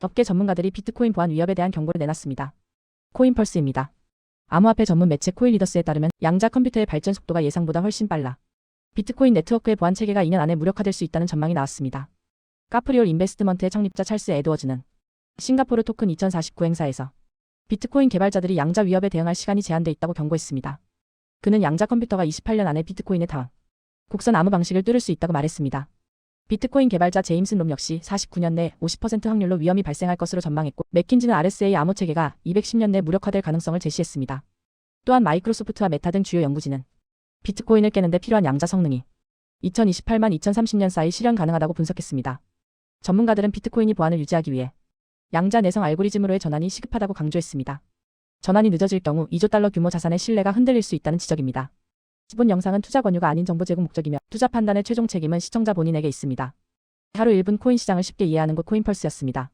업계 전문가들이 비트코인 보안 위협에 대한 경고를 내놨습니다. 코인펄스입니다. 암호화폐 전문 매체 코인리더스에 따르면 양자 컴퓨터의 발전 속도가 예상보다 훨씬 빨라 비트코인 네트워크의 보안 체계가 2년 안에 무력화될 수 있다는 전망이 나왔습니다. 카프리올 인베스트먼트의 창립자 찰스 에드워즈는 싱가포르 토큰 2049 행사에서 비트코인 개발자들이 양자 위협에 대응할 시간이 제한돼 있다고 경고했습니다. 그는 양자 컴퓨터가 28년 안에 비트코인의 다 곡선 암호 방식을 뚫을 수 있다고 말했습니다. 비트코인 개발자 제임스 롬 역시 49년 내 50% 확률로 위험이 발생할 것으로 전망했고 맥킨지는 RSA 암호 체계가 210년 내 무력화될 가능성을 제시했습니다. 또한 마이크로소프트와 메타 등 주요 연구진은 비트코인을 깨는데 필요한 양자 성능이 2028만 2030년 사이 실현 가능하다고 분석했습니다. 전문가들은 비트코인이 보안을 유지하기 위해 양자 내성 알고리즘으로의 전환이 시급하다고 강조했습니다. 전환이 늦어질 경우 2조 달러 규모 자산의 신뢰가 흔들릴 수 있다는 지적입니다. 이번 영상은 투자 권유가 아닌 정보 제공 목적이며 투자 판단의 최종 책임은 시청자 본인에게 있습니다. 하루 1분 코인 시장을 쉽게 이해하는 곳 코인펄스였습니다.